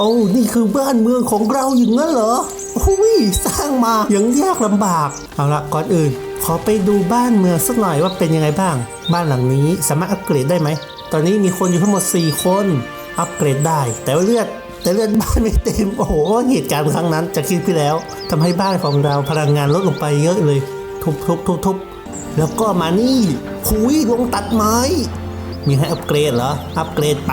โอ้นี่คือบ้านเมืองของเราอย่างนั้นเหรอโอ้ยสร้างมาอย่างยากลำบาก เอาละก่อนอื่น ขอไปดูบ้านเมืองสักหน่อยว่าเป็นยังไงบ้าง บ้านหลังนี้สามารถอัปเกรดได้ไหม ตอนนี้มีคนอยู่ทั้งหมด 4 คน อัปเกรดได้ แต่ว่าเลือดแต่เลือดบ้านไม่เต็ม โอ้โห เหตุการณ์ครั้งนั้นจะคิดไปแล้วทำให้บ้านของเราพลังงานลดลงไปเยอะเลย ทุบทุบทุบทุบแล้วก็มานี่คุยลงตัดไม้ มีให้อัปเกรดเหรอ อัปเกรดไป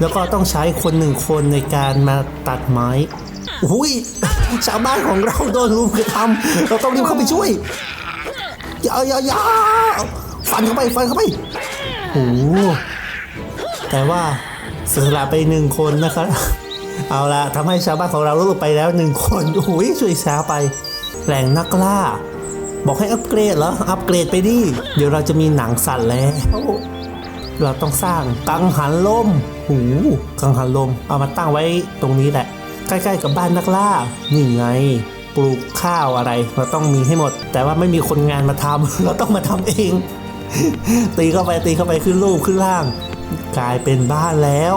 แล้วก็ต้องใช้คนหนึ่งคนในการมาตัดไม้อุ้ยชาวบ้านของเราโดนรุมกระทำเราต้องรีบเข้าไปช่วยอย่าอย่าอย่าฟันเข้าไปฟันเข้าไปโอ้โหแต่ว่าเสียสละไปหนึ่งคนนะครับ เอาละทำให้ชาวบ้านของเราลดลงไปแล้วหนึ่งคนโอ้โหช่วยช้าไปแหล่งนักล่า บอกให้อัปเกรดเหรอ อัปเกรดไปดิ เดี๋ยวเราจะมีหนังสัตว์แล้ว เราต้องสร้างกังหันลมหูกังหันลม เอามาตั้งไว้ตรงนี้แหละ ใกล้ๆกับบ้านนักล่า นี่ไง ปลูกข้าวอะไร เราต้องมีให้หมด แต่ว่าไม่มีคนงานมาทำ เราต้องมาทำเอง ตีเข้าไปตีเข้าไปขึ้นลูกขึ้นล่าง กลายเป็นบ้านแล้ว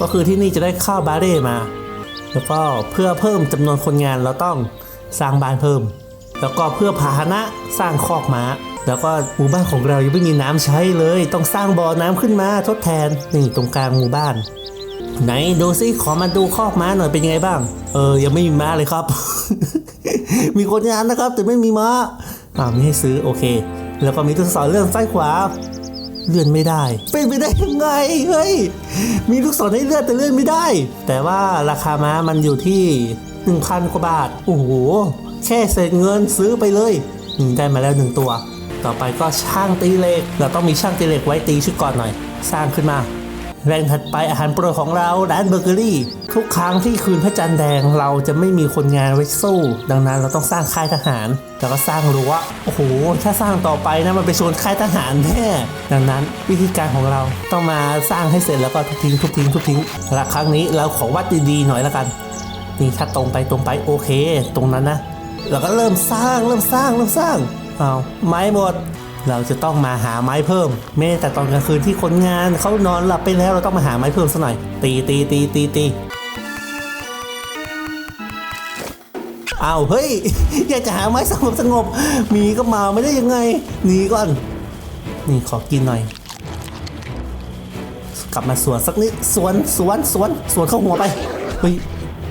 ก็คือที่นี่จะได้ข้าวบาเร่มา แล้วก็เพื่อเพิ่มจำนวนคนงานเราต้องสร้างบ้านเพิ่ม แล้วก็เพื่อพาหนะสร้างคอกม้า แล้วก็หมู่บ้านของเรายังไม่มีน้ำใช้เลย ต้องสร้างบ่อน้ำขึ้นมาทดแทนนี่ตรงกลางหมู่บ้าน ไหนดูซิขอมาดูคอกม้าหน่อยเป็นยังไงบ้าง เออ ยังไม่มีม้าเลยครับ มีคนงานนะครับ แต่ไม่มีม้าอ่าไม่ให้ซื้อโอเค แล้วก็มีตัวสอนเรื่องซ้ายขวาเลื่อนไม่ได้ เป็นไปได้ยังไงเฮ้ยมีลูกศรให้เลื่อนแต่เลื่อนไม่ได้ แต่ว่าราคาม้ามันอยู่ที่ 1,000กว่าบาทโอ้โหแค่เศษเงินซื้อไปเลยนี่ได้มาแล้วหนึ่งตัว ต่อไปก็ช่างตีเหล็ก เราต้องมีช่างตีเหล็กไว้ตีชุดก่อนหน่อย สร้างขึ้นมาแรงถัดไปอาหารโปรดของเราร้านเบเกอรี่ ทุกครั้งที่คืนพระจันทร์แดงเราจะไม่มีคนงานไว้สู้ ดังนั้นเราต้องสร้างค่ายทหาร แล้วก็สร้างรั้วโอ้โห ถ้าสร้างต่อไปนะมันไปชนค่ายทหารแน่ดังนั้นวิธีการของเราต้องมาสร้างให้เสร็จแล้วก็ทุบทิ้งทุบทิ้งทุบทิ้งละครั้งนี้เราขอวัดดีๆหน่อยละกันนี่ถ้าตรงไปตรงไปโอเค ตรงนั้นนะเราก็เริ่มสร้างเริ่มสร้างเริ่มสร้าง เอาไม้หมด เราจะต้องมาหาไม้เพิ่มแม้แต่ตอนกลางคืนที่คนงานเขานอนหลับไปแล้วเราต้องมาหาไม้เพิ่มสักหน่อย ตีตีตีตีตีอ้าวเฮ้ย อยากจะหาไม้สงบสงบมีก็มาไม่ได้ยังไงหนีก่อน นี่ขอกินหน่อย กลับมาสวนสักนิดสวนสวนสวนสวนเข้าหัวไปเฮ้ย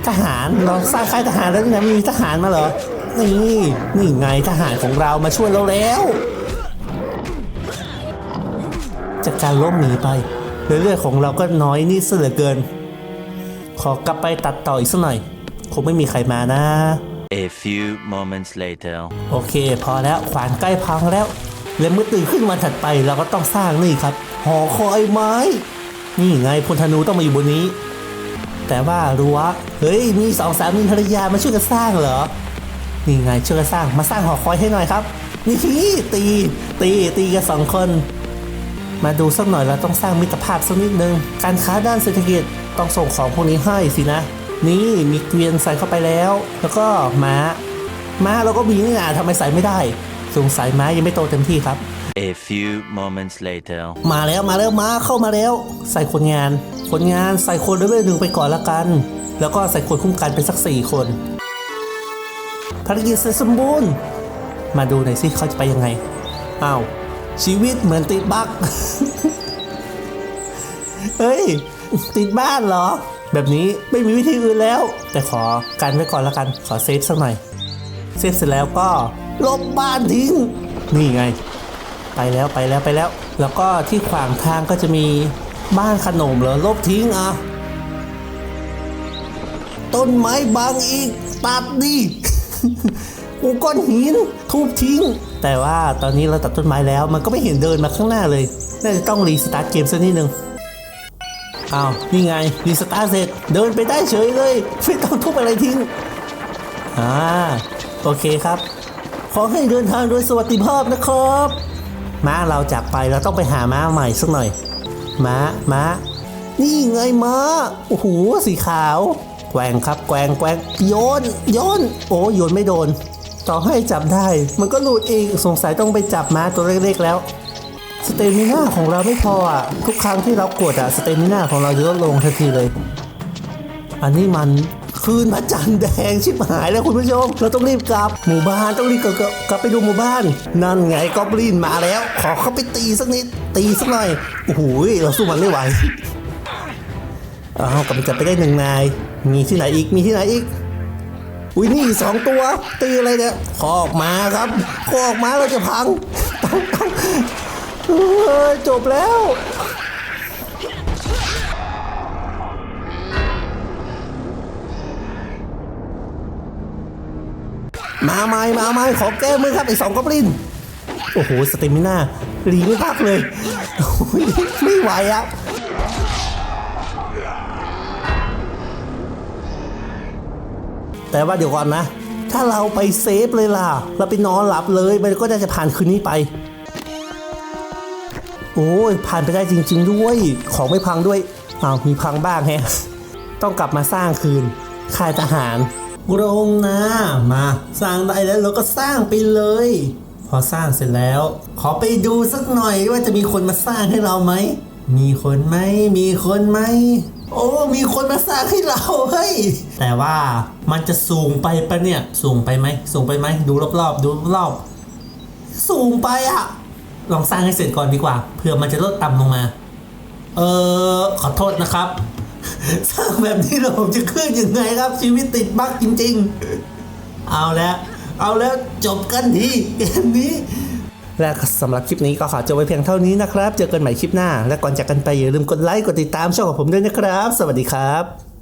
ทหารเราสร้างค่ายทหารแล้วนี่นมีทหารมาเหรอ นี่นี่ไงทหารของเรามาช่วยเราแล้ว จากการล้มหนีไปเรื่อยๆของเราก็น้อยนิดเสียเหลือเกิน ขอกลับไปตัดต่ออีกสักหน่อย คงไม่มีใครมานะ A few moments later. โอเค พอแล้วขวานใกล้พังแล้ว และเมื่อตื่นขึ้นมาถัดไปเราก็ต้องสร้างนี่ครับ หอคอยไม้ นี่ไงพลธนูต้องมาอยู่บนนี้ แต่ว่ารั้วเฮ้ย มีสองสามีภรรยามาช่วยกันสร้างเหรอ นี่ไงช่วยกันสร้างมาสร้างหอคอยให้หน่อยครับนี่ตีตีตีกันสองคน มาดูสักหน่อยเราต้องสร้างมิตรภาพสักนิดนึงการค้าด้านเศรษฐกิจต้องส่งของพวกนี้ให้สินะ นี่มีเกวียนใส่เข้าไปแล้ว แล้วก็ม้า ม้าเราก็มีนี่นะทำไมใส่ไม่ได้สงสัยม้ายังไม่โตเต็มที่ครับ A few moments later. มาแล้วมาแล้วม้าเข้ามาแล้ว ใส่คนงาน คนงานใส่คนด้วยหนึ่งไปก่อนละกัน แล้วก็ใส่คนคุ้มกันเป็นสักสี่คน ภารกิจเสร็จสมบูรณ์ มาดูหน่อยสิเขาจะไปยังไงอ้าวชีวิตเหมือนติดบั๊กเฮ้ย ติดบ้านเหรอ แบบนี้ไม่มีวิธีอื่นแล้ว แต่ขอกันไว้ก่อนละกันขอเซฟสักหน่อยเซฟเสร็จแล้วก็ลบบ้านทิ้ง นี่ไง ไปแล้วไปแล้วไปแล้ว แล้วก็ที่ขวางทางก็จะมีบ้านขนมเหรอลบทิ้งอะต้นไม้บางอีกตัดดิ กูก้อนหินทุบทิ้ง แต่ว่าตอนนี้เราตัดต้นไม้แล้ว มันก็ไม่เห็นเดินมาข้างหน้าเลย น่าจะต้องรีสตาร์ทเกมสักนิดนึงอ้าวนี่ไงรีสตาร์ทเสร็จเดินไปได้เฉยเลยไม่ต้องทุบอะไรทิ้งอ่าโอเคครับ ขอให้เดินทางโดยสวัสดิภาพนะครับ ม้าเราจากไปเราต้องไปหาม้าใหม่สักหน่อย ม้าม้านี่ไงม้าโอ้โหสีขาว แกว่งครับแกว่งแกว่งโยนโยนโอ้โยนไม่โดน ต่อให้จับได้ มันก็หลุดอีกสงสัยต้องไปจับม้าตัวเล็กๆแล้วสเตมิน่าของเราไม่พออะทุกครั้งที่เรากดอะสเตมิน่าของเราจะลดลงทันทีเลย อันนี้มันคืนพระจันทร์แดงชิบหายแล้วคุณผู้ชม เราต้องรีบกลับหมู่บ้านต้องรีบกลับกลับไปดูหมู่บ้าน นั่นไงกอบลินมาแล้ว ขอเข้าไปตีสักนิดตีสักหน่อยโอ้โหเราสู้มันไม่ไหว อ้าวกำลังจะไปได้หนึ่งนาย มีที่ไหนอีก มีที่ไหนอีก อุ้ยนี่สองตัว ตีอะไรเนี่ยขอออกมาครับขอออกมาเราจะพังต้องต้องจบแล้วมาไหมมาไหมขอแก้มือครับไอ้สองกอบลิน โอ้โห สเตมิน่าหลีไม่พักเลย ไม่ไหวอะ แต่ว่าเดี๋ยวก่อนนะ ถ้าเราไปเซฟเลยล่ะ เราไปนอนหลับเลยมันก็จะผ่านคืนนี้ไป โอ้ยผ่านไปได้จริง ๆ ด้วย ของไม่พังด้วยอ้าวมีพังบ้างแฮะ ต้องกลับมาสร้างคืนค่ายทหารโรงนามาสร้างได้แล้วเราก็สร้างไปเลย พอสร้างเสร็จแล้ว ขอไปดูสักหน่อยว่าจะมีคนมาสร้างให้เราไหม มีคนไหม มีคนไหม โอ้ มีคนมาสร้างให้เราเฮ้ย แต่ว่ามันจะสูงไปปะเนี่ย สูงไปไหม สูงไปไหม ดูรอบๆ ดูรอบๆ สูงไปอะ ลองสร้างให้เสร็จก่อนดีกว่า เผื่อมันจะลดต่ำลงมา เออขอโทษนะครับ สร้างแบบนี้เราผมจะขึ้นยังไงครับ ชีวิตติดบั๊กจริง ๆ เอาแล้ว เอาแล้วจบกันทีเกมนี้ และสำหรับคลิปนี้ก็ขอจบไว้เพียงเท่านี้นะครับ เจอกันใหม่คลิปหน้า และก่อนจากกันไปอย่าลืมกดไลค์กดติดตามช่องของผมด้วยนะครับ สวัสดีครับ